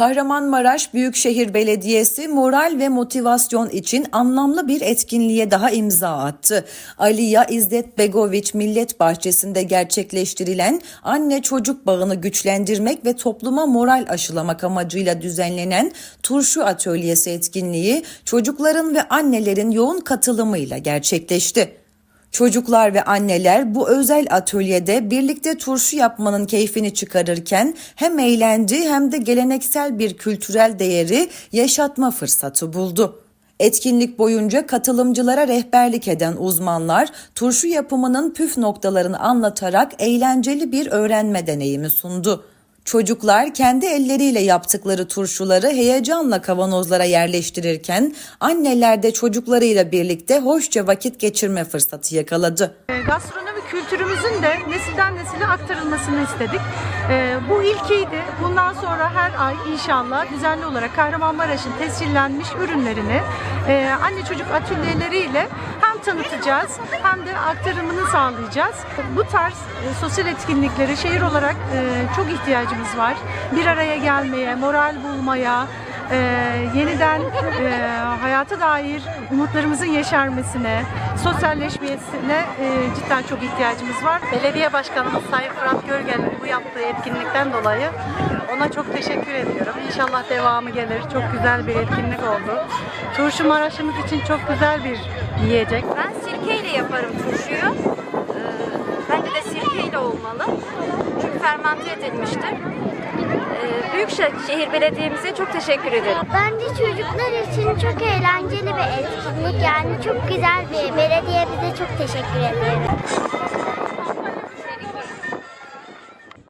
Kahramanmaraş Büyükşehir Belediyesi moral ve motivasyon için anlamlı bir etkinliğe daha imza attı. Aliya İzzet Begoviç Millet Bahçesi'nde gerçekleştirilen anne çocuk bağını güçlendirmek ve topluma moral aşılamak amacıyla düzenlenen Turşu Atölyesi etkinliği çocukların ve annelerin yoğun katılımıyla gerçekleşti. Çocuklar ve anneler bu özel atölyede birlikte turşu yapmanın keyfini çıkarırken hem eğlendi hem de geleneksel bir kültürel değeri yaşatma fırsatı buldu. Etkinlik boyunca katılımcılara rehberlik eden uzmanlar turşu yapımının püf noktalarını anlatarak eğlenceli bir öğrenme deneyimi sundu. Çocuklar kendi elleriyle yaptıkları turşuları heyecanla kavanozlara yerleştirirken anneler de çocuklarıyla birlikte hoşça vakit geçirme fırsatı yakaladı. E, Gastronomi kültürümüzün de nesilden nesile aktarılmasını istedik. E, Bu ilkiydi. Bundan sonra her ay inşallah düzenli olarak Kahramanmaraş'ın tescillenmiş ürünlerini e, anne çocuk atölyeleriyle tanıtacağız hem de aktarımını sağlayacağız. Bu tarz e, sosyal etkinliklere şehir olarak e, çok ihtiyacımız var. Bir araya gelmeye, moral bulmaya, e, yeniden e, hayata dair umutlarımızın yeşermesine, sosyalleşmesine e, cidden çok ihtiyacımız var. Belediye Başkanımız Sayın Fırat Görgel'in bu yaptığı etkinlikten dolayı ona çok teşekkür ediyorum. İnşallah devamı gelir. Çok güzel bir etkinlik oldu. Turşu Maraş'ımız için çok güzel bir yiyecek. Ben sirkeyle yaparım turşuyu. Ee, bence de sirkeyle olmalı. Çünkü fermente edilmiştir. Büyükşehir Belediye'mize çok teşekkür ederim. Bence çocuklar için çok eğlenceli bir etkinlik. Yani çok güzel bir belediye bize çok teşekkür ederim.